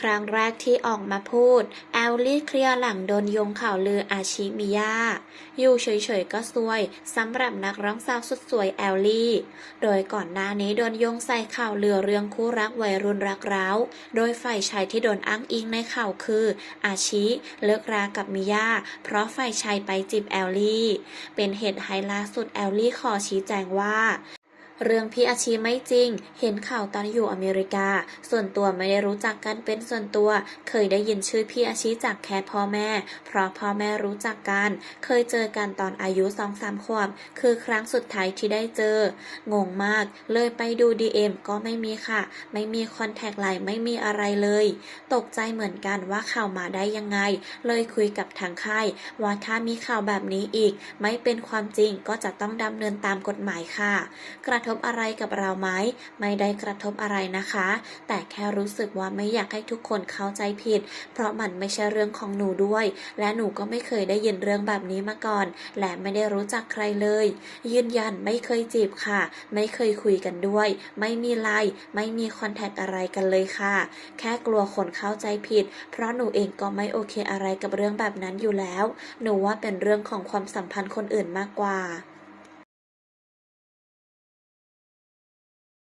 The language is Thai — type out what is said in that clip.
ครั้งแรกที่ออกมาพูด แอลลี่เคลียร์หลังโดนโยงข่าวลืออาชิมิยาอยู่เฉยๆก็ซวยสำหรับนักร้องสาวสุดสวยแอลลี่ โดยก่อนหน้านี้โดนโยงใส่ข่าวลือเรื่องคู่รักวัยรุ่นรักร้าว โดยฝ่ายชายที่โดนอ้างอิงในข่าวคือ อาชิเลิกรากับมิยาเพราะฝ่ายชายไปจีบแอลลี่ เป็นเหตุให้ล่าสุดแอลลี่ขอชี้แจงว่า เรื่องพี่อาชีไม่จริง เห็นข่าวตอนอยู่อเมริกา ส่วนตัวไม่ได้รู้จักกันเป็นส่วนตัว เคยได้ยินชื่อพี่อาชีจากแค่พ่อแม่ เพราะพ่อแม่รู้จักกัน เคยเจอกันตอนอายุสองสามขวบ คือครั้งสุดท้ายที่ได้เจอ งงมาก เลยไปดู DM ก็ไม่มีค่ะ ไม่มีคอนแทคไลน์ไม่มีอะไรเลย ตกใจเหมือนกันว่าข่าวมาได้ยังไง เลยคุยกับทางค่ายว่าถ้ามีข่าวแบบนี้อีก ไม่เป็นความจริงก็จะต้องดำเนินตามกฎหมายค่ะ กระทบอะไรกับเราไหมไม่ได้กระทบอะไรนะคะ แต่แค่รู้สึกว่าไม่อยากให้ทุกคนเข้าใจผิด เพราะมันไม่ใช่เรื่องของหนูด้วย และหนูก็ไม่เคยได้ยินเรื่องแบบนี้มาก่อน และไม่ได้รู้จักใครเลย ยืนยันไม่เคยจีบค่ะ ไม่เคยคุยกันด้วย ไม่มีไลน์ไม่มีคอนแทคอะไรกันเลยค่ะ แค่กลัวคนเข้าใจผิด เพราะหนูเองก็ไม่โอเคอะไรกับเรื่องแบบนั้นอยู่แล้ว หนูว่าเป็นเรื่องของความสัมพันธ์คนอื่นมากกว่า